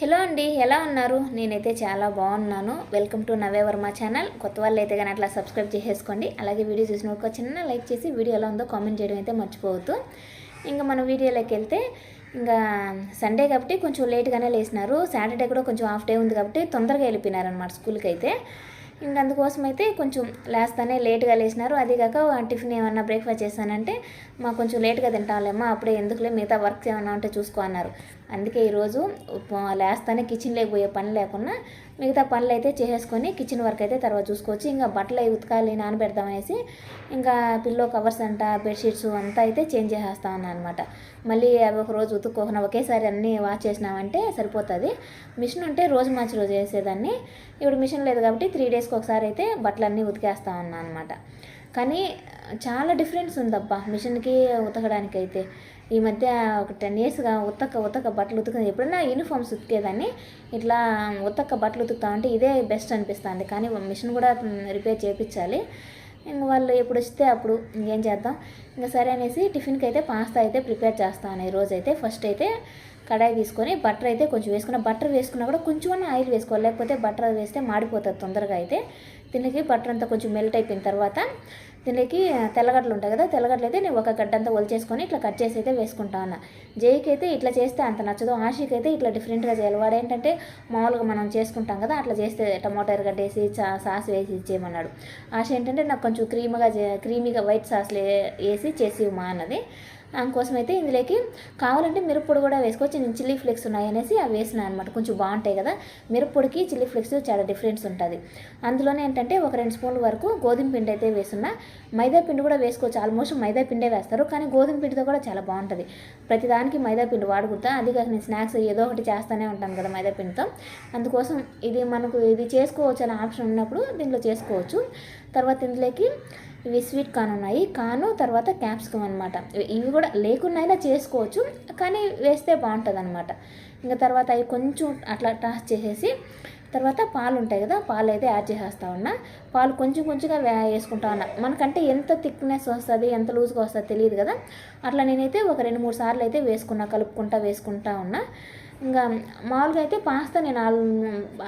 Hello అండి ఎలా ఉన్నారు? నేనైతే చాలా బాగున్నాను. Welcome to Nave Varma channel కొత్త వాళ్ళు అయితే కానీ అట్లా సబ్స్క్రైబ్ చేసేసుకోండి. అలాగే వీడియో చూసిన ఒక చిన్న లైక్ చేసి వీడియో ఎలా ఉందో కామెంట్ చేయడం అయితే మర్చిపోవద్దు. ఇంకా మన వీడియోలోకి వెళ్తే ఇంకా సండే కాబట్టి కొంచెం లేట్గానే లేసినారు సాటర్డే కూడా కొంచెం హాఫ్ డే ఉంది కాబట్టి తొందరగా వెళ్ళిపోయినారనమాట స్కూల్కి అయితే ఇంకా అందుకోసం అయితే కొంచెం లేస్తానే లేట్గా లేచినారు. అది కాక టిఫిన్ ఏమన్నా బ్రేక్ఫాస్ట్ చేశానంటే మా కొంచెం లేట్గా తింటాంలేమ్మా అప్పుడే ఎందుకులే మిగతా వర్క్స్ ఏమన్నా ఉంటే చూసుకో అన్నారు. అందుకే ఈరోజు లేస్తానే కిచెన్లోకి పోయే పని లేకుండా మిగతా పనులు అయితే చేసేసుకొని కిచెన్ వర్క్ అయితే తర్వాత చూసుకోవచ్చు. ఇంకా బట్టలు ఉతకాలి నానబెడతామనేసి ఇంకా పిల్లో కవర్స్ అంట బెడ్షీట్స్ అంతా అయితే చేంజ్ చేసేస్తా ఉన్నాను అనమాట మళ్ళీ అవి ఒక రోజు ఉతుక్కోకుండా ఒకేసారి అన్నీ వాష్ చేసినామంటే సరిపోతుంది. మిషన్ ఉంటే రోజు మార్చి రోజు వేసేదాన్ని ఇప్పుడు మిషన్ లేదు కాబట్టి త్రీ డేస్కి ఒకసారి అయితే బట్టలన్నీ ఉతికేస్తా ఉన్నాను అనమాట కానీ చాలా డిఫరెన్స్ ఉందబ్బా మిషన్కి ఉతకడానికి అయితే ఈ మధ్య ఒక టెన్ ఇయర్స్గా ఉతక ఉతక బట్టలు ఉతుక ఎప్పుడైనా యూనిఫామ్స్ ఉతికేదాన్ని. ఇట్లా ఉతక బట్టలు ఉతుకుతా ఉంటే ఇదే బెస్ట్ అనిపిస్తుంది. కానీ మిషన్ కూడా రిపేర్ చేయించాలి ఇంక వాళ్ళు ఎప్పుడు వస్తే అప్పుడు ఇంకేం చేద్దాం. ఇంకా సరే అనేసి టిఫిన్కి అయితే పాస్తా అయితే ప్రిపేర్ చేస్తాను. ఈరోజు అయితే ఫస్ట్ అయితే కడాయి తీసుకొని బటర్ అయితే కొంచెం వేసుకున్న. బటర్ వేసుకున్నా కూడా కొంచెం ఆయిల్ వేసుకోవాలి. లేకపోతే బటర్ వేస్తే మాడిపోతుంది తొందరగా అయితే. దీనికి బటర్ అంతా కొంచెం మెల్ట్ అయిపోయిన తర్వాత దీనికి తెల్లగడ్డలు ఉంటాయి కదా తెల్లగడ్డలు అయితే నేను ఒక గడ్డ అంతా ఒలిచేసుకొని ఇట్లా కట్ చేసి అయితే వేసుకుంటా అన్న. జైకి అయితే ఇట్లా చేస్తే అంత నచ్చదు ఆషికి అయితే ఇట్లా డిఫరెంట్గా చేయాలి. వాడు ఏంటంటే మామూలుగా మనం చేసుకుంటాం కదా అట్లా చేస్తే టమాటో ఎరగడ్డ వేసి సాస్ వేసి ఇచ్చేయమన్నాడు. ఆశ ఏంటంటే నాకు కొంచెం క్రీమ్గా క్రీమీగా వైట్ సాస్ వేసి చేసి ఇవ్వమా అన్నది. అందుకోసం అయితే ఇందులోకి కావాలంటే మిరప్పొడి కూడా వేసుకోవచ్చు. నేను చిల్లీ ఫ్లేక్స్ ఉన్నాయి అనేసి అవి వేసినా అనమాట కొంచెం బాగుంటాయి కదా. మిరప్పొడికి చిల్లీ ఫ్లేక్స్ చాలా డిఫరెన్స్ ఉంటుంది. అందులోనే ఏంటంటే ఒక రెండు స్పూన్ల వరకు గోధుమ పిండి అయితే వేస్తున్నా మైదా పిండి కూడా వేసుకోవచ్చు. ఆల్మోస్ట్ మైదా పిండే వేస్తారు. కానీ గోధుమ పిండితో కూడా చాలా బాగుంటుంది. ప్రతిదానికి మైదా పిండి వాడుకుంటా. అది కాక నేను స్నాక్స్ ఏదో ఒకటి చేస్తూనే ఉంటాను కదా మైదా పిండితో. అందుకోసం ఇది మనకు ఇది చేసుకోవచ్చు అనే ఆప్షన్ ఉన్నప్పుడు దీంట్లో చేసుకోవచ్చు. తర్వాత ఇందులోకి ఇవి స్వీట్ కార్న్ ఉన్నాయి. కాను తర్వాత క్యాప్సికమ్ అనమాట ఇవి కూడా లేకున్నైనా చేసుకోవచ్చు కానీ వేస్తే బాగుంటుంది అనమాట ఇంకా తర్వాత అవి కొంచెం అట్లా టాస్ చేసేసి తర్వాత పాలు ఉంటాయి కదా పాలు అయితే యాడ్ చేసేస్తా ఉన్నా. పాలు కొంచెం కొంచెంగా వే- వేసుకుంటా ఉన్నా. మనకంటే ఎంత థిక్నెస్ వస్తుంది ఎంత లూజ్గా వస్తుంది తెలియదు కదా. అట్లా నేనైతే ఒక రెండు మూడు సార్లు అయితే వేసుకున్నా కలుపుకుంటా వేసుకుంటా ఉన్నా. ఇంకా మామూలుగా అయితే పాస్తా నేను ఆల్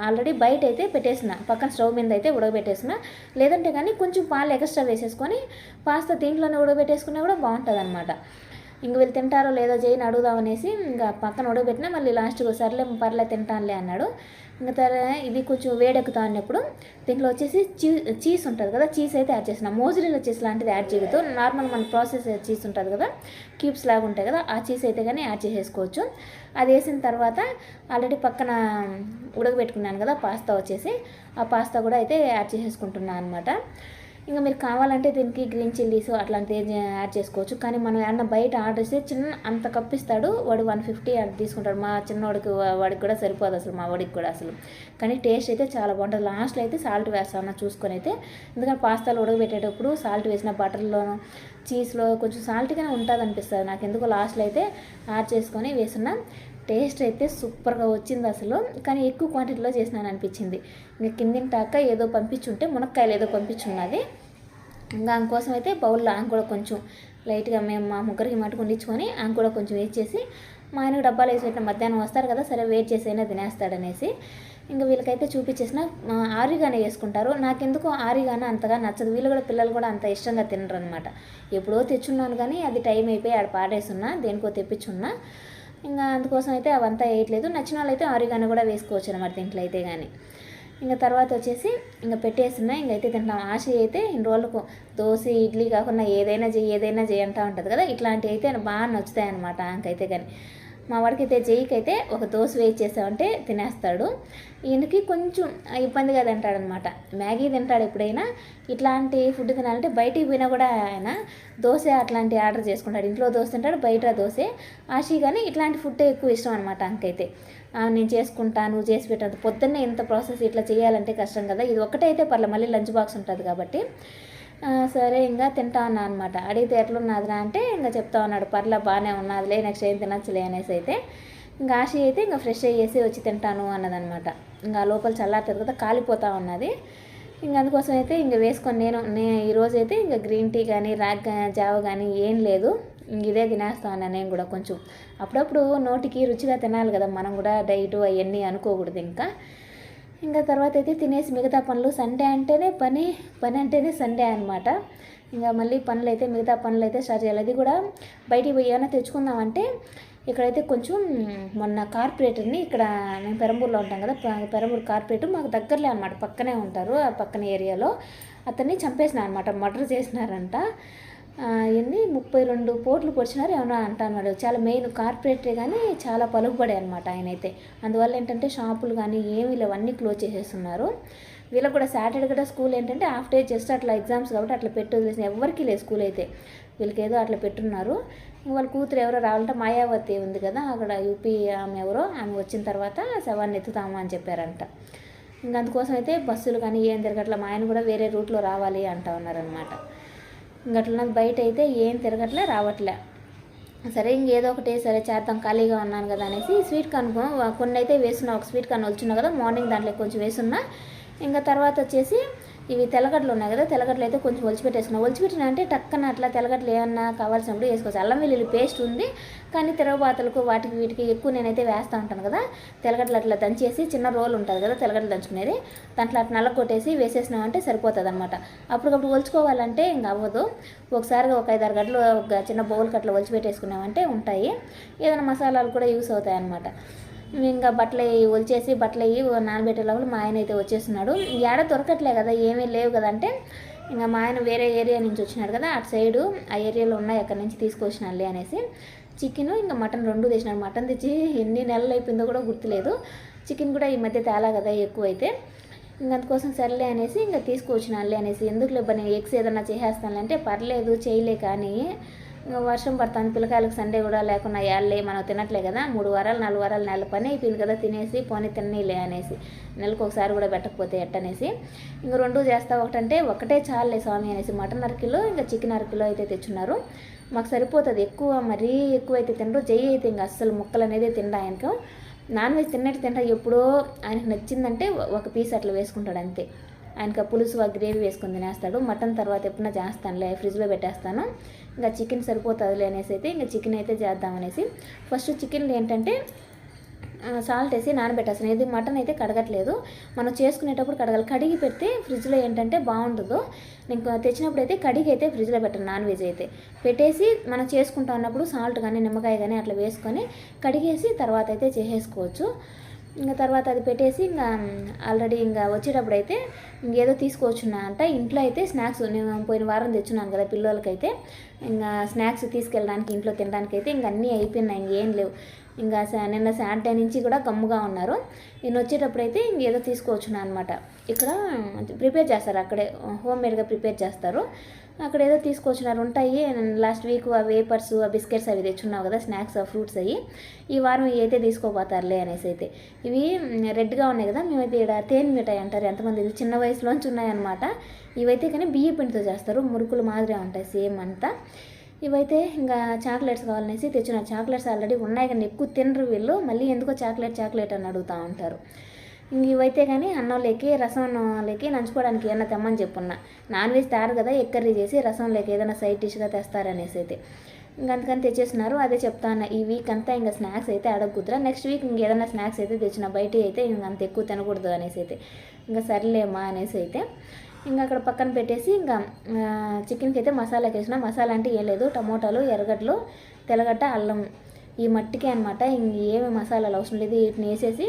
ఆల్రెడీ బయట అయితే పెట్టేసిన. పక్కన స్టవ్ మీద అయితే ఉడకబెట్టేసిన. లేదంటే కానీ కొంచెం పాలు ఎక్స్ట్రా వేసేసుకొని పాస్తా దీంట్లోనే ఉడకబెట్టేసుకున్నా కూడా బాగుంటుంది అనమాట ఇంక వీళ్ళు తింటారో లేదో చేయని అడుగుదాం అనేసి ఇంకా పక్కన ఉడకబెట్టినా మళ్ళీ లాస్ట్కి సర్లే పర్లే తింటానులే అన్నాడు. ఇంకా తర్వాత ఇది కొంచెం వేడెక్కుతా ఉన్నప్పుడు దీంట్లో వచ్చేసి చీ చీజ్ ఉంటుంది కదా చీజ్ అయితే యాడ్ చేసిన మోజరీలో చీజ్ లాంటిది యాడ్ చేయదు నార్మల్ మన ప్రాసెస్ చీజ్ ఉంటుంది కదా క్యూబ్స్ లాగా ఉంటాయి కదా ఆ చీజ్ అయితే కానీ యాడ్ చేసేసుకోవచ్చు. అది వేసిన తర్వాత ఆల్రెడీ పక్కన ఉడకబెట్టుకున్నాను కదా పాస్తా వచ్చేసి ఆ పాస్తా కూడా అయితే యాడ్ చేసేసుకుంటున్నాను అనమాట ఇంకా మీరు కావాలంటే దీనికి గ్రీన్ చిల్లీస్ అట్లాంటివి యాడ్ చేసుకోవచ్చు. కానీ మనం ఏమన్నా బయట ఆర్డర్ చేస్తే చిన్న అంత కప్పిస్తాడు. వాడు వన్ ఫిఫ్టీ అది తీసుకుంటాడు. మా చిన్నవాడికి వాడికి కూడా సరిపోదు అసలు మా వాడికి కూడా అసలు. కానీ టేస్ట్ అయితే చాలా బాగుంటుంది. లాస్ట్లో అయితే సాల్ట్ వేస్తాను చూసుకొని అయితే. ఎందుకంటే పాస్తాలు ఉడకబెట్టేటప్పుడు సాల్ట్ వేసిన బటర్లోను చీజ్లో కొంచెం సాల్ట్గానే ఉంటుంది అనిపిస్తుంది నాకు ఎందుకో లాస్ట్లో అయితే యాడ్ చేసుకొని వేసిన టేస్ట్ అయితే సూపర్గా వచ్చింది అసలు. కానీ ఎక్కువ క్వాంటిటీలో చేసినాను అనిపించింది. ఇంకా కిందింటాక ఏదో పంపించుంటే మునక్కాయలు ఏదో పంపించున్నది. ఇంకా అందుకోసం అయితే బౌల్లో ఆమె కూడా కొంచెం లైట్గా మేము మా ముగ్గురికి మటుకు వండించుకొని ఆమె కూడా కొంచెం వేస్ట్ చేసి మా ఆయనకు డబ్బాలు వేసి పెట్టిన మధ్యాహ్నం వస్తారు కదా సరే వెయిట్ చేసైనా తినేస్తాడనేసి. ఇంకా వీళ్ళకైతే చూపించేసిన ఆరిగానే వేసుకుంటారు. నాకెందుకు ఆరిగానే అంతగా నచ్చదు. వీళ్ళు కూడా పిల్లలు కూడా అంత ఇష్టంగా తినరు అనమాట ఎప్పుడో తెచ్చున్నాను కానీ అది టైం అయిపోయి ఆడ పాడేసున్నా దేనికో తెప్పించున్నా. ఇంకా అందుకోసం అయితే అవంతా వేయట్లేదు. నచ్చిన వాళ్ళైతే ఆరిగాని ఆరిగానే కూడా వేసుకోవచ్చు అనమాట దీంట్లో అయితే కానీ ఇంకా తర్వాత వచ్చేసి ఇంకా పెట్టేస్తున్నా. ఇంకైతే తింటాం ఆశ అయితే ఇన్ని రోజులకు దోశ ఇడ్లీ కాకుండా ఏదైనా చేయి ఏదైనా చెయ్యి అంటూ ఉంటుంది కదా. ఇట్లాంటివి అయితే బాగా నచ్చుతాయి అనమాట ఆమెకైతే కానీ మా వాడికైతే జైకైతే జైకి అయితే ఒక దోశ వేయి చేసామంటే తినేస్తాడు. ఈయనకి కొంచెం ఇబ్బందిగా తింటాడనమాట మ్యాగీ తింటాడు ఎప్పుడైనా. ఇట్లాంటి ఫుడ్ తినాలంటే బయటికి పోయినా కూడా ఆయన దోశ అట్లాంటి ఆర్డర్ చేసుకుంటాడు. ఇంట్లో దోశ తింటాడు బయట దోశ. ఆశీ కానీ ఇట్లాంటి ఫుడ్ ఎక్కువ ఇష్టం అనమాట అంకైతే నేను చేసుకుంటా నువ్వు చేసి పెట్టాను పొద్దున్నే ఇంత ప్రాసెస్ ఇట్లా చేయాలంటే కష్టం కదా. ఇది ఒకటైతే పర్లే మళ్ళీ లంచ్ బాక్స్ ఉంటుంది కాబట్టి. సరే ఇంకా తింటా ఉన్నా అనమాట అడిగితే ఎట్లున్నదిరా అంటే ఇంకా చెప్తా ఉన్నాడు పర్లే బాగానే ఉన్నదిలే నెక్స్ట్ ఏం తినచ్చులే అనేసి అయితే. ఇంకా ఆశ అయితే ఇంకా ఫ్రెష్ అయ్యేసి వచ్చి తింటాను అన్నదనమాట. ఇంకా లోపల చల్లారుతుంది కదా కాలిపోతా ఉన్నది. ఇంక అందుకోసం అయితే ఇంకా వేసుకొని నేను నే ఈరోజు అయితే ఇంకా గ్రీన్ టీ కానీ రాగ్ జావ కానీ ఏం లేదు. ఇంక ఇదే తినేస్తా ఉన్నా నేను కూడా కొంచెం. అప్పుడప్పుడు నోటికి రుచిగా తినాలి కదా మనం కూడా డైట్ అవన్నీ అనుకోకూడదు ఇంకా. ఇంకా తర్వాత అయితే తినేసి మిగతా పనులు సండే అంటేనే పని పని అంటేనే సండే అనమాట ఇంకా మళ్ళీ పనులు అయితే మిగతా పనులు అయితే స్టార్ట్ చేయాలి. అది కూడా బయటికి పోయి ఏమైనా తెచ్చుకుందామంటే ఇక్కడైతే కొంచెం మొన్న కార్పొరేటర్ని ఇక్కడ మేము పెరంబూరులో ఉంటాం కదా పెరంబూర్ కార్పొరేటర్ మాకు దగ్గరలే అనమాట పక్కనే ఉంటారు ఆ పక్కన ఏరియాలో. అతన్ని చంపేసినారు అనమాట మర్డర్ చేసినారంట. ఎన్ని ముప్పై రెండు పోట్లు పొడిచినారు ఏమన్నా అంటున్నాడు చాలా మెయిన్ కార్పొరేటరే కానీ చాలా పలుకుబడే అనమాట ఆయన అయితే అందువల్ల ఏంటంటే షాపులు కానీ ఏమి లేవు అన్నీ క్లోజ్ చేసేస్తున్నారు. వీళ్ళకి కూడా సాటర్డే కూడా స్కూల్ ఏంటంటే హాఫ్ డే జస్ట్ అట్లా ఎగ్జామ్స్ కాబట్టి అట్లా పెట్టి వదిలేసిన ఎవరికి లేదు స్కూల్ అయితే. వీళ్ళకి ఏదో అట్లా పెట్టున్నారు. వాళ్ళ కూతురు ఎవరో రావాలంటే మాయావతి ఉంది కదా అక్కడ యూపీ ఆమె ఎవరో ఆమె వచ్చిన తర్వాత శవాన్ని ఎత్తుతాము అని చెప్పారంట. ఇంకా అందుకోసం అయితే బస్సులు కానీ ఏం తిరగట్ల మా ఆయన కూడా వేరే రూట్లో రావాలి అంటా ఉన్నారనమాట ఇంకట్లా బయట అయితే ఏం తిరగట్లే రావట్లే. సరే ఇంకేదో ఒకటి సరే చేద్దాం ఖాళీగా ఉన్నాను కదా అనేసి స్వీట్ కార్న్ కొన్ని అయితే వేసున్నా ఒక స్వీట్ కార్న్ వచ్చున్నా కదా మార్నింగ్ దాంట్లో కొంచెం వేసున్నా. ఇంకా తర్వాత వచ్చేసి ఇవి తెలగడ్డలు ఉన్నాయి కదా తెలగడ్డలు అయితే కొంచెం ఒలిచిపెట్టేసుకున్నా ఒలిచిపెట్టిన అంటే టక్కన అట్లా తెలగడ్లు ఏమన్నా కావాల్సినప్పుడు వేసుకోవచ్చు. అల్లం వెల్లుల్లి పేస్ట్ ఉంది కానీ తిరగబాతలకు వాటికి వీటికి ఎక్కువ నేనైతే వేస్తూ ఉంటాను కదా. తెలగడ్లు అట్లా దంచేసి చిన్న రోల్ ఉంటుంది కదా తెల్లగడ్డలు దంచుకునేది. దాంట్లో అట్లా నల్లకొట్టేసి వేసేసినామంటే సరిపోతుంది అనమాట అప్పటికప్పుడు ఒలుచుకోవాలంటే ఇంక అవ్వదు. ఒకసారిగా ఒక ఐదారు గడ్డలు ఒక చిన్న బౌల్కి అట్లా ఒలిచిపెట్టేసుకున్నామంటే ఉంటాయి. ఏదైనా మసాలాలు కూడా యూస్ అవుతాయి అనమాట ఇంకా బట్టలు ఒలిచేసి బట్టలు అవి నానబెట్టే లోపల మా ఆయన అయితే వచ్చేస్తున్నాడు. ఏడ దొరకట్లే కదా ఏమీ లేవు కదా అంటే ఇంకా మా ఆయన వేరే ఏరియా నుంచి వచ్చినాడు కదా అటు సైడు ఆ ఏరియాలో ఉన్నాయి అక్కడి నుంచి తీసుకొచ్చినాడులే అనేసి చికెన్ ఇంకా మటన్ రెండు తెచ్చినాడు. మటన్ తెచ్చి ఎన్ని నెలలు అయిపోయిందో కూడా గుర్తులేదు. చికెన్ కూడా ఈ మధ్య తేలా కదా ఎక్కువ అయితే ఇంక అందుకోసం సర్లే అనేసి ఇంకా తీసుకొచ్చినానులే అనేసి ఎందుకు లేబ్బా నేను ఎగ్స్ ఏదన్నా చేసేస్తానంటే పర్లేదు చేయలే కానీ వర్షం పడుతుంది. పిల్లకాయలకు సండే కూడా లేకుండా ఏళ్ళే మనం తినట్లే కదా. మూడు వారాలు నాలుగు వారాలు నెల పని అయిపోయింది కదా. తినేసి పోనీ తిననీలే అనేసి నెలకు ఒకసారి కూడా పెట్టకపోతే ఎట్టనేసి ఇంక రెండు చేస్తా ఒకటంటే ఒకటే చాలులే స్వామి అనేసి మటన్ అరకిలో ఇంకా చికెన్ అరకిలో అయితే తెచ్చున్నారు. మాకు సరిపోతుంది. ఎక్కువ మరీ ఎక్కువ అయితే తినరు. జై అయితే ఇంకా అస్సలు ముక్కలు అనేది తిండా ఆయనకు. నాన్ వెజ్ తిన్నట్టు తింటా. ఎప్పుడో ఆయనకు నచ్చిందంటే ఒక పీస్ అట్లా వేసుకుంటాడు అంతే. ఆయనకు పులుసు ఆ గ్రేవీ వేసుకుని తినేస్తాడు. మటన్ తర్వాత ఎప్పుడైనా చేస్తానులే ఫ్రిడ్జ్లో పెట్టేస్తాను. ఇంకా చికెన్ సరిపోతుందిలే అనేసి అయితే ఇంకా చికెన్ అయితే చేద్దామనేసి ఫస్ట్ చికెన్లో ఏంటంటే సాల్ట్ వేసి నానబెట్టేస్తాను. ఇది మటన్ అయితే కడగట్లేదు. మనం చేసుకునేటప్పుడు కడగాలి. కడిగి పెడితే ఫ్రిడ్జ్లో ఏంటంటే బాగుంటుందో నేను తెచ్చినప్పుడు అయితే కడిగి అయితే ఫ్రిడ్జ్లో పెట్టాను నాన్ వెజ్ అయితే. పెట్టేసి మనం చేసుకుంటా ఉన్నప్పుడు సాల్ట్ కానీ నిమ్మకాయ కానీ అట్లా వేసుకొని కడిగేసి తర్వాత అయితే చేసేసుకోవచ్చు. ఇంకా తర్వాత అది పెట్టేసి ఇంకా ఆల్రెడీ ఇంకా వచ్చేటప్పుడు అయితే ఇంకేదో తీసుకొచ్చున్నా అంట ఇంట్లో అయితే స్నాక్స్ నేను పోయిన వారం తెచ్చున్నాను కదా పిల్లలకైతే. ఇంకా స్నాక్స్ తీసుకెళ్ళడానికి ఇంట్లో తినడానికి అయితే ఇంకా అన్నీ అయిపోయినాయి ఇంకేం లేవు. ఇంకా నిన్న సాటర్డే నుంచి కూడా కమ్ముగా ఉన్నారు. నేను వచ్చేటప్పుడు అయితే ఇంకేదో తీసుకొచ్చున్నా అనమాట ఇక్కడ ప్రిపేర్ చేస్తారు అక్కడే హోమ్ మేడ్గా ప్రిపేర్ చేస్తారు. అక్కడ ఏదో తీసుకొచ్చినారు. ఉంటాయి. లాస్ట్ వీక్ ఆ వేపర్స్ ఆ బిస్కెట్స్ అవి తెచ్చున్నావు కదా స్నాక్స్ ఆ ఫ్రూట్స్ అవి ఈ వారం ఇవి అయితే తీసుకోపోతారులే అనేసి అయితే. ఇవి రెడ్గా ఉన్నాయి కదా మేమైతే ఇక్కడ తేనె మిఠాయి అంటారు. ఎంతమంది చిన్న వయసులోంచి ఉన్నాయన్నమాట. ఇవైతే కానీ బియ్య పిండితో చేస్తారు. మురుకులు మాదిరే ఉంటాయి సేమ్ అంతా. ఇవైతే ఇంకా చాక్లెట్స్ కావాలనేసి తెచ్చిన చాక్లెట్స్ ఆల్రెడీ ఉన్నాయి కానీ ఎక్కువ తినరు వీళ్ళు. మళ్ళీ ఎందుకో చాక్లెట్ చాక్లెట్ అని అడుగుతూ ఉంటారు. ఇవైతే కానీ అన్నంలోకి రసంలోకి నంచుకోవడానికి ఏమైనా తెమ్మని చెప్పున్నా. నాన్ వెజ్ తారు కదా ఎక్కర్రీ చేసి రసంలోకి ఏదైనా సైడ్ డిష్గా తెస్తారనేసి అయితే. ఇంకంతకని అందుకని తెచ్చేస్తున్నారు అదే చెప్తాను ఈ వీక్ అంతా ఇంకా స్నాక్స్ అయితే అడగకుదురా నెక్స్ట్ వీక్ ఇంకేదైనా స్నాక్స్ అయితే తెచ్చిన బయట అయితే ఇంక అంత ఎక్కువ తినకూడదు అనేసి అయితే. ఇంకా సర్లేమా అనేసి అయితే. ఇంకా అక్కడ పక్కన పెట్టేసి ఇంకా చికెన్కి అయితే మసాలాకి వేసిన మసాలా అంటే ఏం లేదు టమోటాలు ఎర్రగడ్డలు తెల్లగడ్డ అల్లం. ఈ మట్టికే అనమాట ఇంక ఏమి మసాలాలు అవసరం లేదు. వీటిని వేసేసి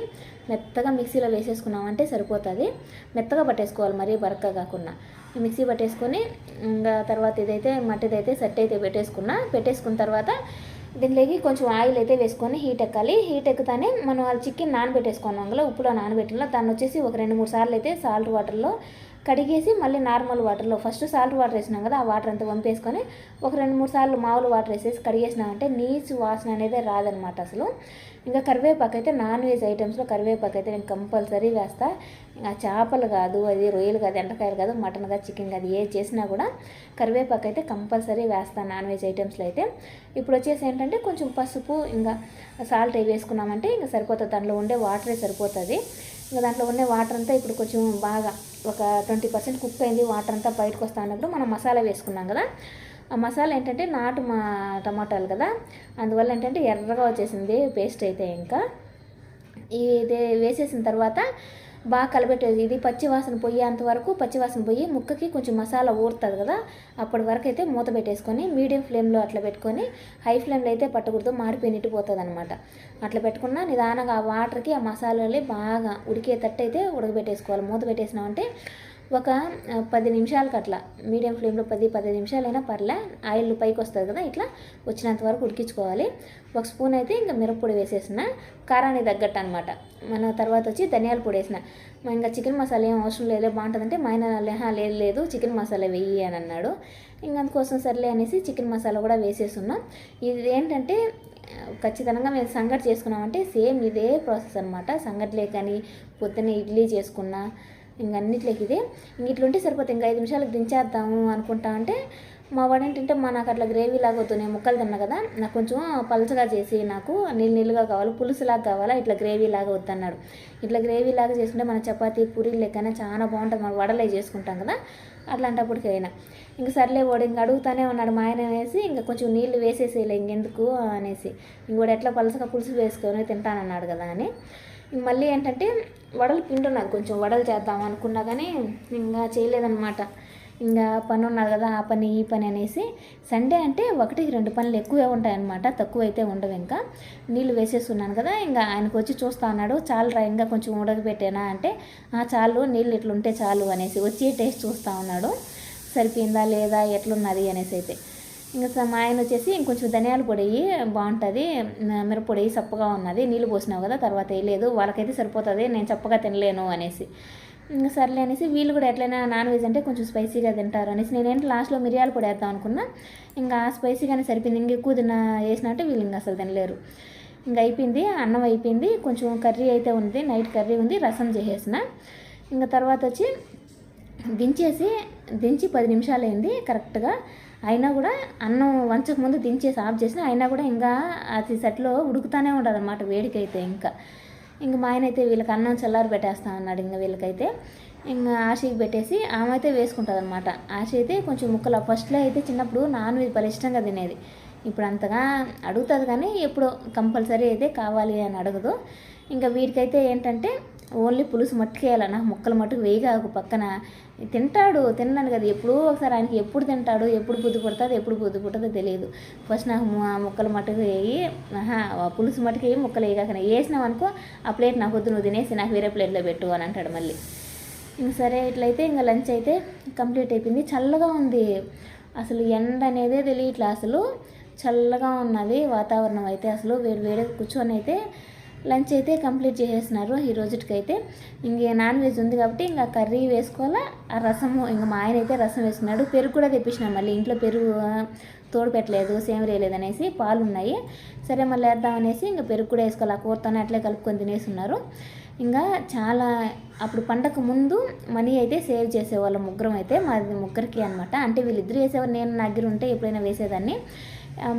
మెత్తగా మిక్సీలో వేసేసుకున్నామంటే సరిపోతుంది. మెత్తగా పట్టేసుకోవాలి మరీ బరక కాకుండా. మిక్సీ పట్టేసుకొని ఇంకా తర్వాత ఇదైతే మట్టిదైతే సెట్ అయితే పెట్టేసుకున్నా పెట్టేసుకున్న తర్వాత దీనిలోకి కొంచెం ఆయిల్ అయితే వేసుకొని హీట్ ఎక్కాలి. హీట్ ఎక్కుతానే మనం ఆ చికెన్ నానబెట్టేసుకున్నాం కదా ఉప్పులో నానబెట్టిన దాన్ని వచ్చేసి ఒక రెండు మూడు సార్లు అయితే సాల్ట్ వాటర్లో కడిగేసి మళ్ళీ నార్మల్ వాటర్లో ఫస్ట్ సాల్ట్ వాటర్ వేసినాం కదా ఆ వాటర్ అంతా వంపేసుకొని ఒక రెండు మూడు సార్లు మామూలు వాటర్ వేసేసి కడిగేసినామంటే నీచు వాసన అనేది రాదనమాట అసలు. ఇంకా కరివేపాకు అయితే నాన్ వెజ్ ఐటమ్స్లో కరివేపాకు అయితే నేను కంపల్సరీ వేస్తా. ఇంకా చేపలు కాదు అది రొయ్యలు కాదు ఎండకాయలు కాదు మటన్ కాదు చికెన్ కాదు ఏ చేసినా కూడా కరివేపాకు అయితే కంపల్సరీ వేస్తాను నాన్ వెజ్ ఐటమ్స్లో అయితే. ఇప్పుడు వచ్చేసి ఏంటంటే కొంచెం పసుపు ఇంకా సాల్ట్ అవి వేసుకున్నామంటే ఇంకా సరిపోతుంది దాంట్లో ఉండే వాటరే సరిపోతుంది. ఇంకా దాంట్లో ఉండే వాటర్ అంతా ఇప్పుడు కొంచెం బాగా ఒక ట్వంటీ పర్సెంట్ కుక్ అయింది వాటర్ అంతా బయటకు వస్తా ఉన్నప్పుడు మనం మసాలా వేసుకున్నాం కదా. ఆ మసాలా ఏంటంటే నాటు మా టమాటాలు కదా అందువల్ల ఏంటంటే ఎర్రగా వచ్చేసింది పేస్ట్ అయితే ఇంకా. ఇది వేసేసిన తర్వాత బాగా కలబెట్టేది. ఇది పచ్చివాసన పోయేంత వరకు పచ్చివాసన పోయి ముక్కకి కొంచెం మసాలా ఊరుతుంది కదా అప్పటి వరకు అయితే మూత పెట్టేసుకొని మీడియం ఫ్లేమ్లో అట్లా పెట్టుకొని హై ఫ్లేమ్లో అయితే పట్టకూడదు మాడిపోయినట్టు పోతుంది అనమాట అట్లా పెట్టుకున్న నిదానంగా ఆ వాటర్కి ఆ మసాలాలే బాగా ఉడికేటట్టు అయితే ఉడకబెట్టేసుకోవాలి. మూత పెట్టేసినామంటే ఒక పది నిమిషాలకు అట్లా మీడియం ఫ్లేమ్లో పది పది నిమిషాలైనా పర్లే. ఆయిల్ పైకి వస్తుంది కదా ఇట్లా వచ్చినంత వరకు ఉడికించుకోవాలి. ఒక స్పూన్ అయితే ఇంకా మిరప్పొడి వేసేసిన. కారానికి తగ్గట్టు అనమాట మన తర్వాత వచ్చి ధనియాల పొడి వేసిన. ఇంకా చికెన్ మసాలా ఏం అవసరం లేదు బాగుంటుందంటే మా ఆయన లేహా లేదు లేదు చికెన్ మసాలా వెయ్యి అని అన్నాడు. ఇంక అందుకోసం సర్లే అనేసి చికెన్ మసాలా కూడా వేసేస్తున్నాం ఇది ఏంటంటే ఖచ్చితంగా మేము సంగటి చేసుకున్నామంటే సేమ్ ఇదే ప్రాసెస్ అనమాట సంగట్లే కానీ పొద్దున్న ఇడ్లీ చేసుకున్నా ఇంక అన్నిట్లోకి ఇది. ఇంక ఇట్లుంటే సరిపోతుంది ఇంకా ఐదు నిమిషాలకు దించేద్దాము అనుకుంటా అంటే మా వాడు ఏంటంటే మా నాకు అట్లా గ్రేవీ లాగా వద్దు నేను ముక్కలు తిన్నా కదా నాకు కొంచెం పలచగా చేసి నాకు నీళ్ళు నీళ్ళుగా కావాలి పులుసులాగా కావాలా ఇట్లా గ్రేవీ లాగా వద్దన్నాడు. ఇట్లా గ్రేవీ లాగా చేసుకుంటే మన చపాతీ పూరీలు లెక్కన చాలా బాగుంటుంది. మనం వడలే చేసుకుంటాం కదా అట్లాంటప్పటికి అయినా. ఇంక సర్లే వాడు ఇంక అడుగుతానే ఉన్నాడు మా ఆయన అనేసి ఇంకా కొంచెం నీళ్ళు వేసేసేలే ఇంకెందుకు అనేసి. ఇంకోటి ఎట్లా పలసగా పులుసు వేసుకొని తింటానన్నాడు కదా అని. మళ్ళీ ఏంటంటే వడలు పిండున్నాను కొంచెం వడలు చేద్దాం అనుకున్నా కానీ ఇంకా చేయలేదన్నమాట. ఇంకా పని ఉన్నది కదా ఆ పని ఈ పని అనేసి. సండే అంటే ఒకటికి రెండు పనులు ఎక్కువే ఉంటాయన్నమాట. తక్కువ అయితే ఉండవు ఇంకా. నీళ్ళు వేసేస్తున్నాను కదా ఇంకా ఆయనకు వచ్చి చూస్తా అన్నాడు. చాలు రా ఇంకా కొంచెం ఉడకబెట్టేనా అంటే "ఆ, చాలు నీళ్ళు ఇట్లుంటే చాలు అనేసి వచ్చి టేస్ట్ చూస్తూ ఉన్నాడు. సరిపోయిందా లేదా ఎట్లున్నది అనేసి అయితే. ఇంకా స- మా ఆయన వచ్చేసి ఇంకొంచెం ధనియాల పొడి బాగుంటుంది. మిరపొడి సప్పగా చప్పగా ఉన్నది. నీళ్ళు పోసినావు కదా తర్వాత వేయలేదు వాళ్ళకైతే సరిపోతుంది. నేను చప్పగా తినలేను అనేసి. ఇంకా సర్లే అనేసి వీళ్ళు కూడా ఎట్లయినా నాన్ వెజ్ అంటే కొంచెం స్పైసీగా తింటారు అనేసి నేనేంటి లాస్ట్లో మిరియాల పొడి వేద్దాం అనుకున్నా. ఇంకా స్పైసీగానే సరిపోయింది. ఇంక ఎక్కువ తిన్న వేసినట్టు వీళ్ళు ఇంకా అసలు తినలేరు. ఇంకా అయిపోయింది. అన్నం అయిపోయింది. కొంచెం కర్రీ అయితే ఉంది. నైట్ కర్రీ ఉంది. రసం చేసేసిన. ఇంకా తర్వాత వచ్చి దించేసి దించి పది నిమిషాలు అయింది కరెక్ట్గా. అయినా కూడా అన్నం వంచక ముందు దించేసి ఆఫ్ చేసిన అయినా కూడా ఇంకా అది సెట్లో ఉడుకుతానే ఉండదు అనమాట వేడికైతే ఇంకా. ఇంక మా ఆయన అయితే వీళ్ళకి అన్నం చల్లారి పెట్టేస్తా అన్నాడు ఇంకా వీళ్ళకైతే. ఇంకా ఆశకి పెట్టేసి ఆమె అయితే వేసుకుంటుంది అనమాట ఆశ అయితే కొంచెం ముక్కలు ఫస్ట్లో అయితే చిన్నప్పుడు నాన్ వెజ్ భలే ఇష్టంగా తినేది. ఇప్పుడు అంతగా అడుగుతుంది కానీ ఎప్పుడో కంపల్సరీ అయితే కావాలి అని అడగదు. ఇంకా వీడికైతే ఏంటంటే ఓన్లీ పులుసు మట్టుకేయాలి నాకు ముక్కలు మట్టుకు వేయగాకు పక్కన. తింటాడు తిన్నాను కదా ఎప్పుడూ ఒకసారి ఆయనకి ఎప్పుడు తింటాడు ఎప్పుడు బుద్ధి పుడుతుంది ఎప్పుడు బుద్ధి పుట్టదో తెలియదు. ఫస్ట్ నాకు ఆ ముక్కలు మట్టుకు వేయి ఆ పులుసు మట్టుకు వేయి ముక్కలు వేయగాక వేసినావు అనుకో ఆ ప్లేట్ నాకు వద్దు నువ్వు తినేసి నాకు వేరే ప్లేట్లో పెట్టు అని అంటాడు మళ్ళీ. ఇంక సరే ఇట్లయితే ఇంకా లంచ్ అయితే కంప్లీట్ అయిపోయింది. చల్లగా ఉంది. అసలు ఎండ అనేదే తెలియట్లే అసలు. చల్లగా ఉన్నది వాతావరణం అయితే అసలు. వేడి వేడి కూర్చొని అయితే లంచ్ అయితే కంప్లీట్ చేసేసినారు ఈ రోజుకైతే ఇంక నాన్ వెజ్ ఉంది కాబట్టి ఇంకా కర్రీ వేసుకోవాలా ఆ రసము ఇంకా మా ఆయన అయితే రసం వేసుకున్నాడు. పెరుగు కూడా తెప్పించినాం మళ్ళీ ఇంట్లో పెరుగు ఆ, తోడు పెట్టలేదు సేమ్ వేయలేదు అనేసి పాలు ఉన్నాయి సరే మళ్ళీ వేద్దాం అనేసి ఇంకా పెరుగు కూడా వేసుకోవాలి ఆ కూరతోనే అట్లే కలుపుకొని తినేస్తున్నారు. ఇంకా చాలా అప్పుడు పండగ ముందు మనీ అయితే సేవ్ చేసేవాళ్ళం ముగ్గురం అయితే మాది ముగ్గురికి అనమాట అంటే వీళ్ళిద్దరు వేసేవారు నేను నా దగ్గర ఉంటే ఎప్పుడైనా వేసేదాన్ని.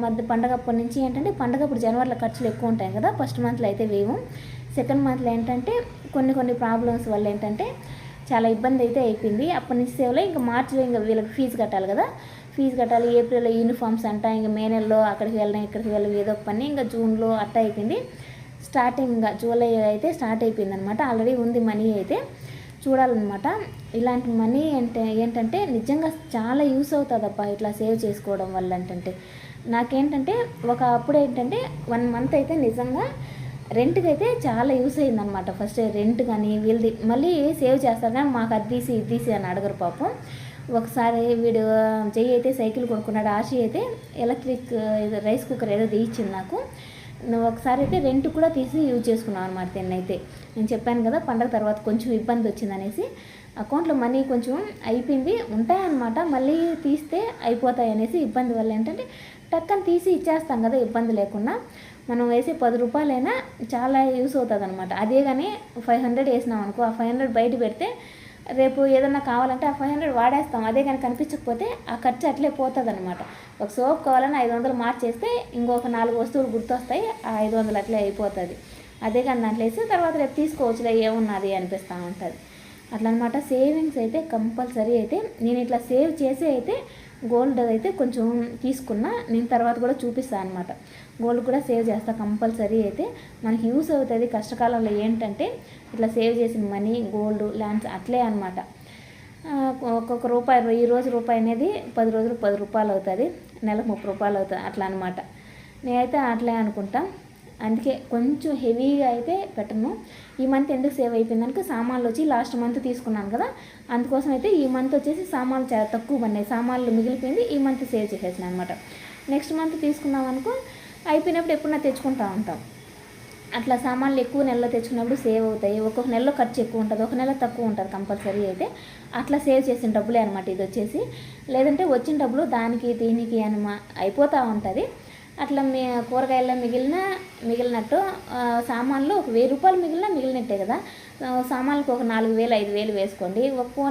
మధ్య పండగ అప్పటి నుంచి ఏంటంటే పండగ అప్పుడు జనవరిలో ఖర్చులు ఎక్కువ ఉంటాయి కదా ఫస్ట్ మంత్లో అయితే వేయము. సెకండ్ మంత్లో ఏంటంటే కొన్ని కొన్ని ప్రాబ్లమ్స్ వల్ల ఏంటంటే చాలా ఇబ్బంది అయితే అయిపోయింది. అప్పటి నుంచి సేవలో ఇంకా మార్చిలో ఇంకా వీళ్ళకి ఫీజు కట్టాలి కదా ఫీజు కట్టాలి. ఏప్రిల్లో యూనిఫామ్స్ అంట ఇంకా మే నెలలో అక్కడికి వెళ్ళడం ఇక్కడికి వెళ్ళడం ఏదో పని ఇంకా జూన్లో అట్ట అయిపోయింది. స్టార్టింగ్ ఇంకా జూలై అయితే స్టార్ట్ అయిపోయింది అనమాట ఆల్రెడీ ఉంది మనీ అయితే. చూడాలన్నమాట. ఇలాంటి మనీ అంటే ఏంటంటే నిజంగా చాలా యూస్ అవుతుంది అబ్బా ఇట్లా సేవ్ చేసుకోవడం వల్ల ఏంటంటే. నాకేంటంటే ఒక అప్పుడు ఏంటంటే వన్ మంత్ అయితే నిజంగా రెంట్కి అయితే చాలా యూస్ అయిందనమాట ఫస్ట్ రెంట్ కానీ వీళ్ళది మళ్ళీ సేవ్ చేస్తారు కానీ మాకు అది తీసి ఇది తీసి అని అడగరు పాపం. ఒకసారి వీడు చెయ్యి అయితే సైకిల్ కొనుక్కున్నాడు ఆశి అయితే ఎలక్ట్రిక్ రైస్ కుక్కర్ ఏదో తీయించింది నాకు. ఒకసారి అయితే రెంట్ కూడా తీసి యూజ్ చేసుకున్నావు అనమాట దీన్ని అయితే నేను చెప్పాను కదా పండగ తర్వాత కొంచెం ఇబ్బంది వచ్చిందనేసి అకౌంట్లో మనీ కొంచెం అయిపోయింది ఉంటాయన్నమాట. మళ్ళీ తీస్తే అయిపోతాయి అనేసి ఇబ్బంది వల్ల ఏంటంటే టక్కన తీసి ఇచ్చేస్తాం కదా ఇబ్బంది లేకుండా. మనం వేసే పది రూపాయలైనా చాలా యూస్ అవుతుంది అనమాట అదే కానీ ఫైవ్ హండ్రెడ్ వేసినాం అనుకో ఆ ఫైవ్ హండ్రెడ్ బయట పెడితే రేపు ఏదన్నా కావాలంటే ఆ ఫైవ్ హండ్రెడ్ వాడేస్తాం. అదే కానీ కనిపించకపోతే ఆ ఖర్చు అట్లే పోతుంది అనమాట ఒక సోప్ కావాలని ఐదు వందలు మార్చేస్తే ఇంకొక నాలుగు వస్తువులు గుర్తొస్తాయి ఆ ఐదు వందలు అట్లే అయిపోతుంది. అదే కానీ దాంట్లో వేసి తర్వాత రేపు తీసుకోవచ్చులే ఏమున్నది అనిపిస్తూ ఉంటుంది. అట్లా అనమాట సేవింగ్స్ అయితే కంపల్సరీ అయితే నేను ఇట్లా సేవ్ చేసి అయితే గోల్డ్ అయితే కొంచెం తీసుకున్నా నేను తర్వాత కూడా చూపిస్తాను అనమాట గోల్డ్ కూడా సేవ్ చేస్తా కంపల్సరీ అయితే. మనకి యూస్ అవుతుంది కష్టకాలంలో ఏంటంటే ఇట్లా సేవ్ చేసిన మనీ గోల్డ్ ల్యాండ్స్ అట్లే అనమాట ఒక్కొక్క రూపాయి ఈ రోజు రూపాయి అనేది పది రోజులు పది రూపాయలు అవుతుంది నెలకు ముప్పై రూపాయలు అవుతుంది అట్లా అనమాట నేనైతే అట్లే అనుకుంటా. అందుకే కొంచెం హెవీగా అయితే పెట్టను. ఈ మంత్ ఎందుకు సేవ్ అయిపోయిందనుకో సామాన్లు వచ్చి లాస్ట్ మంత్ తీసుకున్నాను కదా అందుకోసం అయితే ఈ మంత్ వచ్చేసి సామాన్లు చాలా తక్కువ పడినాయి. సామాన్లు మిగిలిపోయింది ఈ మంత్ సేవ్ చేసేసాను అనమాట నెక్స్ట్ మంత్ తీసుకున్నాం అనుకో అయిపోయినప్పుడు ఎప్పుడన్నా తెచ్చుకుంటా ఉంటాం. అట్లా సామాన్లు ఎక్కువ నెలలో తెచ్చుకున్నప్పుడు సేవ్ అవుతాయి. ఒక్కొక్క నెలలో ఖర్చు ఎక్కువ ఉంటుంది. ఒక నెల తక్కువ ఉంటుంది కంపల్సరీ అయితే. అట్లా సేవ్ చేసిన డబ్బులే అనమాట ఇది వచ్చేసి. లేదంటే వచ్చిన డబ్బులు దానికి దీనికి అని అయిపోతూ ఉంటుంది. అట్లా మీ కూరగాయల్లో మిగిలిన మిగిలినట్టు సామాన్లు ఒక వెయ్యి రూపాయలు మిగిలిన మిగిలినట్టే కదా. సామాన్లకు ఒక నాలుగు వేలు ఐదు వేలు వేసుకోండి. ఒక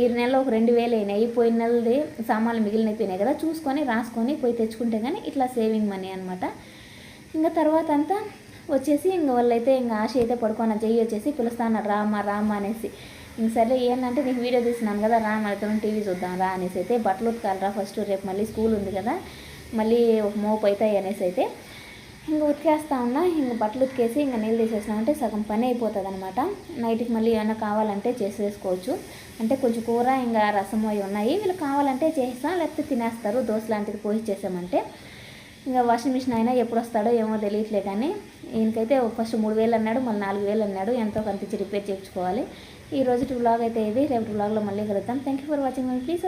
ఈ నెలలో ఒక రెండు వేలు అయినాయి. పోయిన నెలది సామాన్లు మిగిలినైపోయినాయి కదా. చూసుకొని రాసుకొని పోయి తెచ్చుకుంటే కానీ ఇట్లా సేవింగ్ మనీ అనమాట ఇంకా తర్వాత అంతా వచ్చేసి ఇంక వాళ్ళైతే ఇంకా ఆశ అయితే పడుకొని జయ్యి వచ్చేసి పిలుస్తాను రామా రామా అనేసి. ఇంక సరే ఏంటంటే నీకు వీడియో తీసినాను కదా రా మనతో టీవీ చూద్దాం రా అనేసి అయితే బట్టలు ఉతకాలరా ఫస్ట్ రేపు మళ్ళీ స్కూల్ ఉంది కదా మళ్ళీ ఒక మోపు అవుతాయి అనేసి అయితే ఇంక ఉతికేస్తా ఉన్నా ఇంక బట్టలు ఉతికేసి ఇంకా నీళ్ళు తీసేసినామంటే సగం పని అయిపోతుంది అనమాట నైట్కి మళ్ళీ ఏమైనా కావాలంటే చేసేసుకోవచ్చు. అంటే కొంచెం కూర ఇంకా రసం అవి ఉన్నాయి వీళ్ళు కావాలంటే చేస్తాం లేకపోతే తినేస్తారు దోశ లాంటిది పోసి చేసామంటే. ఇంకా వాషింగ్ మిషన్ అయినా ఎప్పుడు వస్తాడో ఏమో తెలియట్లే కానీ ఈయనకైతే ఫస్ట్ మూడు వేలు అన్నాడు మళ్ళీ నాలుగు వేలు అన్నాడు. ఎంతో కనిపించి రిపేర్ చేయించుకోవాలి. ఈ రోజు బ్లాగ్ అయితే ఇది. రేపు బ్లాగ్లో మళ్ళీ కలుద్దాం. Thank you for watching my please